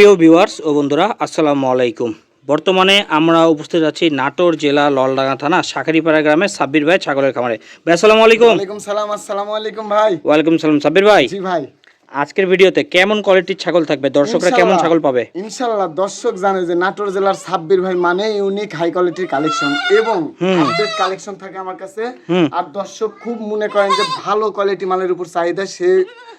প্রিয় ভিউয়ার্স ও বন্ধুরা আসসালামু আলাইকুম। বর্তমানে আমরা উপস্থিত আছি নাটোর জেলা ললডাঙ্গা থানা শাখারিপাড়া গ্রামে সাব্বির ভাই ছাগলের খামারে। ভাই আসসালামু আলাইকুম। ওয়ালাইকুম সালাম আসসালামু আলাইকুম ভাই। ওয়ালাইকুম সালাম সাব্বির ভাই। জি ভাই। আজকের ভিডিওতে কেমন কোয়ালিটির ছাগল থাকবে? দর্শকরা কেমন ছাগল পাবে? ইনশাআল্লাহ দর্শক জানে যে নাটোর জেলার সাব্বির ভাই মানে ইউনিক হাই কোয়ালিটির কালেকশন এবং আপডেট কালেকশন থাকে আমার কাছে। আর দর্শক খুব মনে করেন যে ভালো কোয়ালিটি মালের উপর চাহিদা সে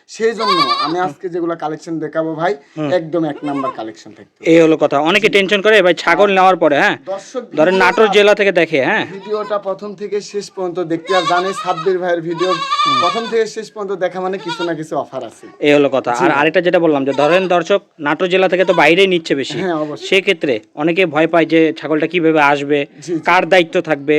সেই জন্য আমি আজকে যেগুলো কালেকশন দেখাবো ভাই একদম এক নাম্বার কালেকশন থাকবে এই হলো কথা। অনেকে টেনশন করে ভাই ছাগল নেওয়ার পরে হ্যাঁ? দর্শক ধরেন নাটোর জেলা থেকে দেখে হ্যাঁ? ভিডিওটা প্রথম থেকে শেষ পর্যন্ত দেখতে আর জানে সাব্বির ভাইয়ের ভিডিও। প্রথম থেকে শেষ পর্যন্ত দেখা মানে কিছু না কিছু অফার আছে। এই হলো কথা। আর আরেকটা যেটা বললাম যে ধরেন দর্শক নাটোর জেলা থেকে তো বাইরেই নিচ্ছে বেশি। হ্যাঁ। সেক্ষেত্রে অনেকে ভয় পায় যে ছাগলটা কীভাবে আসবে। কার দায়িত্ব থাকবে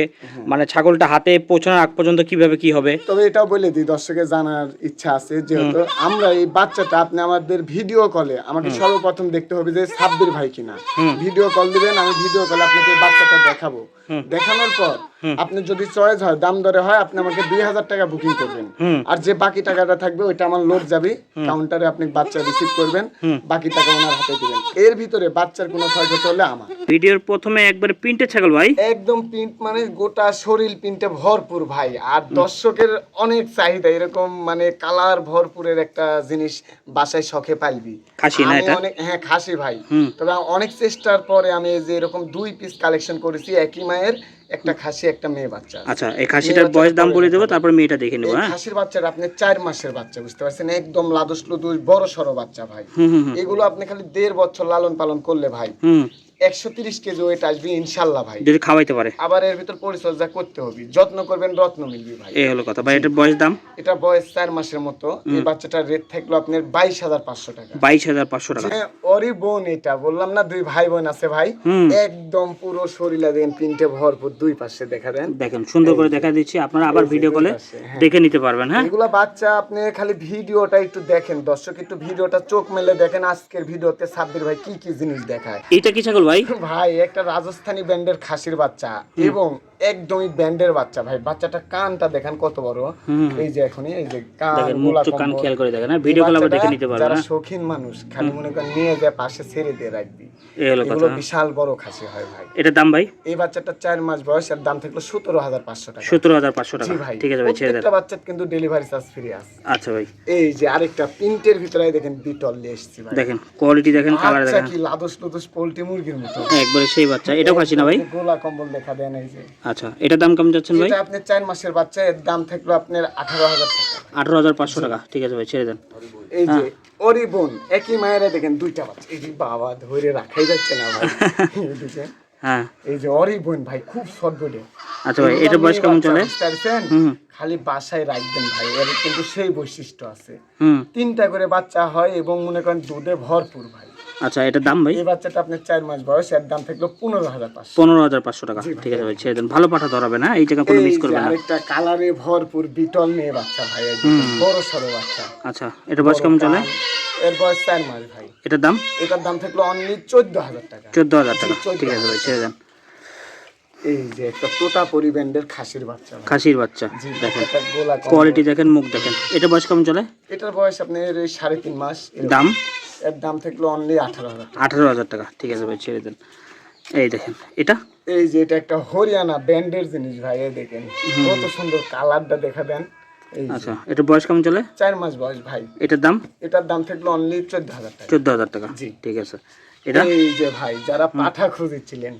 মানে ছাগলটা হাতে পৌঁছানোর আগ পর্যন্ত কীভাবে কি হবে? তবে এটাও বলে দিই দর্শকের জানার ইচ্ছা আছে যেহেতু আমরা এই বাচ্চাটা আপনি আমাদের ভিডিও কলে আমাকে সর্বপ্রথম দেখতে হবে যে সাব্বির ভাই কিনা। ভিডিও কল দিবেন আমি ভিডিও কলে আপনাকে বাচ্চাটা দেখাবো। দেখানোর পর আপনি যদি চয়েস হয় দাম দরে হয় আপনি আমাকে দুই হাজার টাকা বুকিং করবেন। আর যে বাকি টাকাটা থাকবে ওইটা আমার লোড যাবে। কাউন্টারে আপনি বাচ্চা রিসিভ করবেন বাকি টাকা ওনার হাতে দিবেন। এর ভিতরে বাচ্চার কোনো ক্ষয়ক্ষতি হলে আমার। ভিডিওর প্রথমে একবারে প্রিন্টের ছাগল ভাই। একদম প্রিন্ট মানে গোটা শরীর প্রিন্টে ভরপুর ভাই। আর দর্শকের অনেক চাহিদা এরকম মানে কালার ভরপুরের একটা জিনিস বাসায় শখে পাইবি। খাসি না এটা? অনেক হ্যাঁ খাসি ভাই। তবে অনেক চেষ্টার পরে আমি এই যে এরকম দুই পিস কালেকশন করেছি একই মায়ের একটা খাসি একটা মেয়ে বাচ্চা আচ্ছা এই খাসিটার বয়স দাম বলে দেবো তারপর মেয়েটা দেখে নেব হ্যাঁ? খাসির বাচ্চার আপনি চার মাসের বাচ্চা বুঝতে পারছেন? একদম লাদুস লুদুস বড় সড়ো বাচ্চা ভাই। এগুলো আপনি খালি দেড় বছর লালন পালন করলে ভাই একশো তিরিশ কেজি ওয়েট আসবে ইনশাল্লাহ ভাই। যদি খাওয়াইতে পারে। আবার এর ভিতর পরিচর্যা করতে হবে। যত্ন করবেন রত্ন মিলবে ভাই। এই হলো কথা। ভাই এটার বয়স দাম? এটা বয়স চার মাসের মতো। এই বাচ্চাটার রেট থাকল আপনার বাইশ হাজার পাঁচশো টাকা। বাইশ হাজার পাঁচশো টাকা। হ্যাঁ, ওরই বোন এটা বললাম না দুই ভাই বোন আছে ভাই। একদম পুরো শরীরে দেন তিনটে ভরপুর দুই পাশে দেখা দেন। দেখেন সুন্দর করে দেখা দিচ্ছি। আপনারা আবার ভিডিও কলে দেখে নিতে পারবেন হ্যাঁ? এগুলা বাচ্চা আপনি খালি ভিডিওটা একটু দেখেন। দর্শক একটু ভিডিওটা চোখ মেলে দেখেন। আজকের ভিডিওতে সাব্বির ভাই কি কি জিনিস দেখায়। এটা কি ছাগল ভাই। ভাই একটা রাজস্থানী ব্যান্ডের খাসির বাচ্চা এবং একদমই ব্যান্ডের বাচ্চা ভাই। বাচ্চাটা কানটা দেখেন কত বড়। এই যে এখনই এই যে কান মুখ কান খেয়াল করে দেখেন। হ্যাঁ ভিডিও কলে দেখে নিতে পারবেন যারা হ্যাঁ? শৌখিন মানুষ খালি মনে করেন নিয়ে যায় পাশে ছেড়ে দিয়ে রাখবি। এগুলো বিশাল বড় খাসি হয় ভাই। এটার দাম ভাই? এই বাচ্চাটা চার মাস বয়স এর দাম থাকল সতেরো হাজার পাঁচশো টাকা। সতেরো হাজার পাঁচশো টাকা। ভাই। ঠিক আছে ভাই ছেড়ে দেন। প্রত্যেকটা বাচ্চার কিন্তু ডেলিভারি চার্জ ফ্রি আছে। আচ্ছা ভাই। এই যে আরেকটা প্রিন্টের ভিতরে দেখেন বিটল নিয়ে এসেছি ভাই। দেখেন কোয়ালিটি দেখেন কালার আচ্ছা দেখেন। কি লাদুস লুদুস পোল্ট্রি মুরগির মতো। একবারে সেই বাচ্চা। এটাও খাসি না ভাই? গোলা কম্বল দেখা দেন এই যে। আচ্ছা এটার দাম কেমন যাচ্ছেন ভাই? এটা আপনার চার মাসের বাচ্চা এর দাম থাকল আপনার আঠারো হাজার টাকা। আঠারো হাজার পাঁচশো টাকা। ঠিক আছে ভাই ছেড়ে দেন। এই যে হ্যাঁ। ওরি বোন একই মায়েরা দেখেন দুইটা বাচ্চা। এই যে বাবা ধরে রাখাই যাচ্ছে না ভাই। হ্যাঁ। এই যে ওরি বোন ভাই খুব শর্ট আচ্ছা ভাই এটার বয়স কেমন চলে? হুম। খালি বাসায় রাখবেন ভাই এর কিন্তু সেই বৈশিষ্ট্য আছে। তিনটা করে বাচ্চা হয় এবং মনে করেন দুধে ভরপুর ভাই। আচ্ছা এটার দাম ভাই? এই বাচ্চাটা আপনার চার মাস বয়স এর দাম থাকল পনেরো হাজার পাঁচশো। পনেরো হাজার পাঁচশো টাকা। ঠিক আছে ভাই ছেড়ে দেন। ভালো পাঠা ধরাবে না এই জায়গা কোনো মিস করবে না। আরেকটা কালারে ভরপুর বিটল নিয়ে বাচ্চা ভাই বড় সড়ো বাচ্চা। আচ্ছা এটা বয়স কেমন চলে? এর বয়স চার মাস ভাই। এটার দাম? এটার দাম থাকল অনলি চোদ্দ হাজার টাকা। চোদ্দ হাজার টাকা। ঠিক আছে ভাই ছেড়ে দেন। এই যে একটা তোতাপুরি ব্যান্ডের খাসির বাচ্চা খাসির বাচ্চা দেখেন। কোয়ালিটি দেখেন মুখ দেখেন। এটা বয়স কেমন চলে? এটার বয়স আপনার এই সাড়ে তিন মাস। দাম? এর দাম থাকল অনলি আঠারো হাজার। আঠারো হাজার টাকা। ঠিক আছে ভাই ছেড়ে দেন। এই দেখেন এটা? এই যে এটা একটা হরিয়ানা ব্যান্ডের জিনিস ভাই এই দেখেন। কত সুন্দর কালারটা দেখা দেন। আচ্ছা এটা বয়স কেমন চলে? চার মাস বয়স ভাই। এটার দাম? এটার দাম থাকল অনলি চোদ্দ হাজার টাকা। চোদ্দ হাজার টাকা। জি। ঠিক আছে। এটা? এই যে ভাই যারা পাঠা খুঁজেছিলেন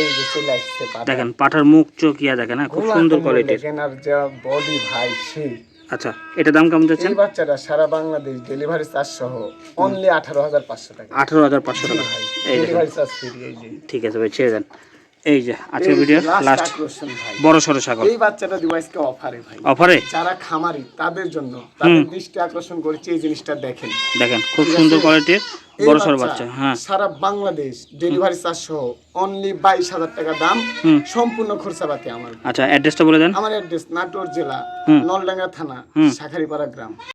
এই যে চলে আসছে দেখেন পাঠার মুখ চোখ ইয়া দেখেন হ্যাঁ খুব সুন্দর কোয়ালিটির দেখেন আর যা বডি ভাই সেই। আচ্ছা এটা দাম কেমন যাচ্ছে? এই বাচ্চাটা সারা বাংলাদেশ ডেলিভারি চার্জ সহ অনলি আঠারো হাজার পাঁচশো টাকা। আঠারো হাজার পাঁচশো টাকা। ডেলিভারি চার্জ ফ্রি ঠিক আছে ভাই ছেড়ে দেন। এই যে আজকের ভিডিও লাস্ট বড় সড়ো ছাগল এই বাচ্চাটা দিব আজকে অফারে ভাই। অফারে যারা খামারি তাদের জন্য তাদের দৃষ্টি আকর্ষণ করেছে এই জিনিসটা দেখেন। দেখেন খুব সুন্দর কোয়ালিটির বড় সড়ো বাচ্চা হ্যাঁ। সারা বাংলাদেশ ডেলিভারি চার্জ সহ অনলি বাইশ হাজার টাকা দাম সম্পূর্ণ খরচাপাতি আমার। আচ্ছা অ্যাড্রেসটা বলে দেন। আমার অ্যাড্রেস নাটোর জেলা নলডাঙ্গা থানা শাখারিপাড়া গ্রাম।